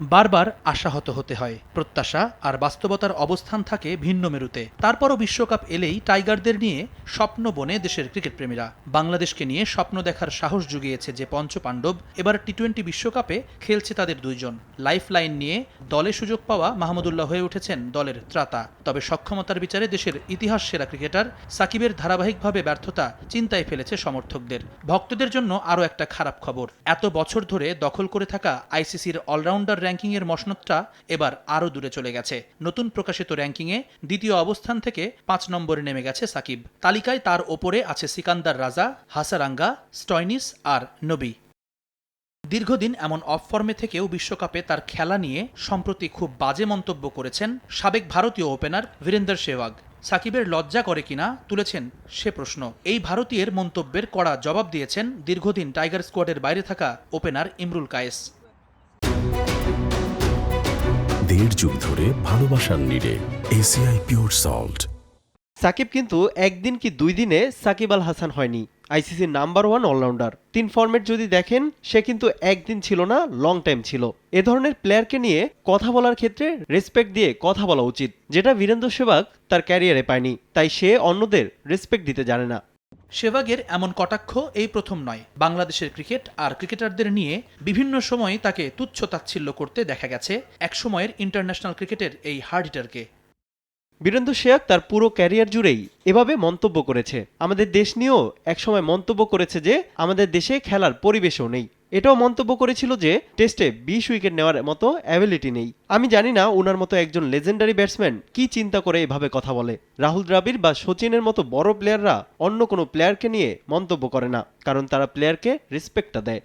বারবার আশাহত হতে হয়। প্রত্যাশা আর বাস্তবতার অবস্থান থাকে ভিন্ন মেরুতে। তারপরও বিশ্বকাপ এলেই টাইগারদের নিয়ে স্বপ্ন বনে দেশের ক্রিকেট প্রেমীরা বাংলাদেশকে নিয়ে স্বপ্ন দেখার সাহস জুগিয়েছে যে পঞ্চপাণ্ডব। এবার টি টোয়েন্টি বিশ্বকাপে খেলছে তাদের দুইজন। লাইফ লাইন নিয়ে দলে সুযোগ পাওয়া মাহমুদুল্লাহ হয়ে উঠেছেন দলের ত্রাতা। তবে সক্ষমতার বিচারে দেশের ইতিহাস সেরা ক্রিকেটার সাকিবের ধারাবাহিকভাবে ব্যর্থতা চিন্তায় ফেলেছে সমর্থকদের। ভক্তদের জন্য আরও একটা খারাপ খবর। এত বছর ধরে দখল করে থাকা আইসিসির অলরাউন্ডার র্যাঙ্কিংয়ের মসনদটা এবার আরও দূরে চলে গেছে। নতুন প্রকাশিত র্যাঙ্কিংয়ে দ্বিতীয় অবস্থান থেকে পাঁচ নম্বরে নেমে গেছে সাকিব। তালিকায় তার ওপরে আছে সিকান্দার রাজা, হাসারাঙ্গা, স্টয়নিস আর নবী। দীর্ঘদিন এমন অফ ফর্মে থেকেও বিশ্বকাপে তার খেলা নিয়ে সম্প্রতি খুব বাজে মন্তব্য করেছেন সাবেক ভারতীয় ওপেনার বীরেন্দর সেহবাগ সাকিবের লজ্জা করে কিনা তুলেছেন সে প্রশ্ন। এই ভারতীয়ের মন্তব্যের কড়া জবাব দিয়েছেন দীর্ঘদিন টাইগার স্কোয়াডের বাইরে থাকা ওপেনার ইমরুল কায়েস। দেড় যুগ ধরে ভালোবাসার নিড়ে এসিআই পিওর সল্ট সাকিব কিন্তু একদিন কি দুই দিনে সাকিব আল হাসান হয়নি, আইসিসির নাম্বার ওয়ান অলরাউন্ডার। তিন ফরম্যাট যদি দেখেন, সে কিন্তু একদিন ছিল না, লং টাইম ছিল। এ ধরনের প্লেয়ারকে নিয়ে কথা বলার ক্ষেত্রে রেসপেক্ট দিয়ে কথা বলা উচিত, যেটা বীরেন্দ্র সেবাগ তার ক্যারিয়ারে পায়নি, তাই সে অন্যদের রেসপেক্ট দিতে জানে না। সেভাগের এমন কটাক্ষ এই প্রথম নয়। বাংলাদেশের ক্রিকেট আর ক্রিকেটারদের নিয়ে বিভিন্ন সময়ে তাকে তুচ্ছ তাচ্ছিল্য করতে দেখা গেছে একসময়ের ইন্টারন্যাশনাল ক্রিকেটের এই হার্ড হিটারকে বীরেন্দ্র শেয়াক তার পুরো ক্যারিয়ার জুড়েই এভাবে মন্তব্য করেছে। আমাদের দেশ নিয়েও একসময় মন্তব্য করেছে যে, আমাদের দেশে খেলার পরিবেশও নেই। এটাও মন্তব্য করেছিল যে টেস্টে বিশ উইকেট নেওয়ার মতো অ্যাবিলিটি নেই। আমি জানি না ওনার মতো একজন লেজেন্ডারি ব্যাটসম্যান কি চিন্তা করে এভাবে কথা বলে। রাহুল দ্রাবিড় বা সচিনের মতো বড় প্লেয়াররা অন্য কোনো প্লেয়ারকে নিয়ে মন্তব্য করে না, কারণ তারা প্লেয়ারকে রেসপেক্টটা দেয়।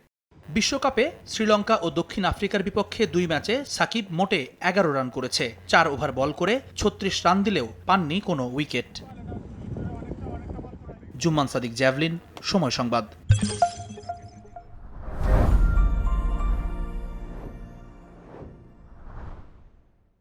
বিশ্বকাপে শ্রীলঙ্কা ও দক্ষিণ আফ্রিকার বিপক্ষে দুই ম্যাচে সাকিব মোটে এগারো রান করেছে, চার ওভার বল করে ছত্রিশ রান দিলেও পাননি কোনো উইকেট। জুম্মান সাদিক, জ্যাভলিন, সময় সংবাদ।